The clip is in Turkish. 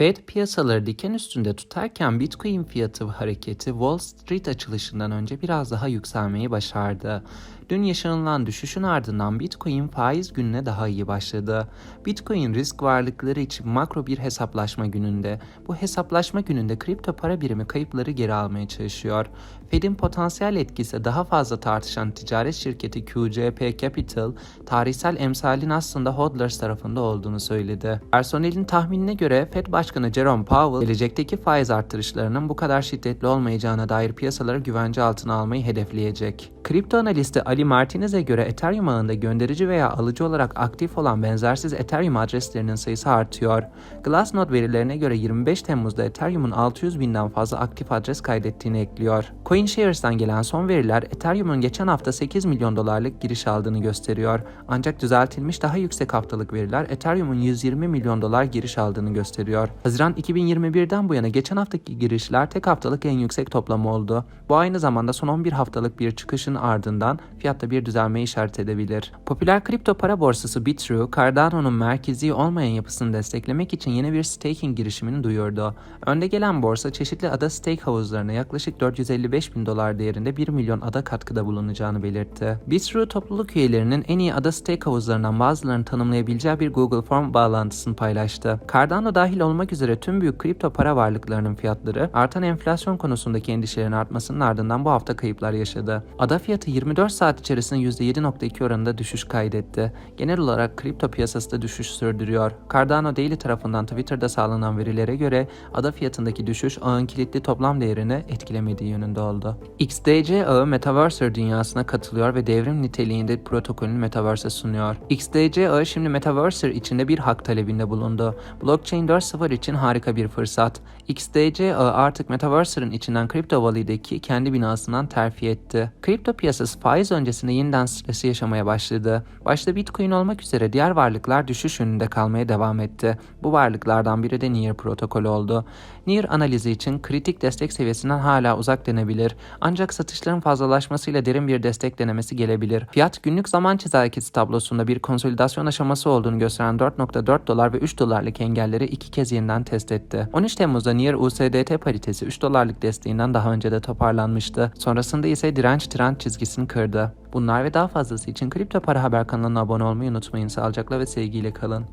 Fed piyasaları diken üstünde tutarken Bitcoin fiyatı hareketi Wall Street açılışından önce biraz daha yükselmeyi başardı. Dün yaşanılan düşüşün ardından Bitcoin faiz gününe daha iyi başladı. Bitcoin risk varlıkları için makro bir hesaplaşma gününde. Bu hesaplaşma gününde kripto para birimi kayıpları geri almaya çalışıyor. Fed'in potansiyel etkisi daha fazla tartışan ticaret şirketi QCP Capital, tarihsel emsalin aslında hodlers tarafında olduğunu söyledi. Personelin tahminine göre Fed Başkanı Jerome Powell, gelecekteki faiz artırışlarının bu kadar şiddetli olmayacağına dair piyasaları güvence altına almayı hedefleyecek. Kripto analisti Ali Martinez'e göre Ethereum ağında gönderici veya alıcı olarak aktif olan benzersiz Ethereum adreslerinin sayısı artıyor. Glassnode verilerine göre 25 Temmuz'da Ethereum'un 600 binden fazla aktif adres kaydettiğini ekliyor. CoinShares'tan gelen son veriler Ethereum'un geçen hafta 8 milyon dolarlık giriş aldığını gösteriyor. Ancak düzeltilmiş daha yüksek haftalık veriler Ethereum'un 120 milyon dolar giriş aldığını gösteriyor. Haziran 2021'den bu yana geçen haftaki girişler tek haftalık en yüksek toplam oldu. Bu aynı zamanda son 11 haftalık bir çıkışın ardından fiyatta bir düzelme işaret edebilir. Popüler kripto para borsası Bitrue, Cardano'nun merkezi olmayan yapısını desteklemek için yeni bir staking girişimini duyurdu. Önde gelen borsa çeşitli ada stake havuzlarına yaklaşık 455 bin dolar değerinde 1 milyon ada katkıda bulunacağını belirtti. Bitrue topluluk üyelerinin en iyi ada stake havuzlarından bazılarını tanımlayabileceği bir Google Form bağlantısını paylaştı. Cardano dahil olmak üzere tüm büyük kripto para varlıklarının fiyatları artan enflasyon konusundaki endişelerin artmasının ardından bu hafta kayıplar yaşadı. Ada fiyatı 24 saat içerisinde %7.2 oranında düşüş kaydetti. Genel olarak kripto piyasası da düşüş sürdürüyor. Cardano Daily tarafından Twitter'da sağlanan verilere göre ada fiyatındaki düşüş ağın kilitli toplam değerini etkilemediği yönünde oldu. XDC ağı Metaverse dünyasına katılıyor ve devrim niteliğinde protokolünü Metaverse'e sunuyor. XDC ağı şimdi Metaverse içinde bir hak talebinde bulundu. Blockchain 4.0 için harika bir fırsat. XDC artık Metaverse'ın içinden Crypto Valley'deki kendi binasından terfi etti. Kripto piyasası faiz öncesinde yeniden stresi yaşamaya başladı. Başta Bitcoin olmak üzere diğer varlıklar düşüş yönünde kalmaya devam etti. Bu varlıklardan biri de Near protokolü oldu. Near analizi için kritik destek seviyesinden hala uzak denebilir. Ancak satışların fazlalaşmasıyla derin bir destek denemesi gelebilir. Fiyat günlük zaman çizelgesi tablosunda bir konsolidasyon aşaması olduğunu gösteren 4.4 dolar ve 3 dolarlık engelleri iki kez yeniden test etti. 13 Temmuz'da Near USDT paritesi 3 dolarlık desteğinden daha önce de toparlanmıştı. Sonrasında ise direnç trend çizgisini kırdı. Bunlar ve daha fazlası için Kripto Para Haber kanalına abone olmayı unutmayın. Sağlıcakla ve sevgiyle kalın.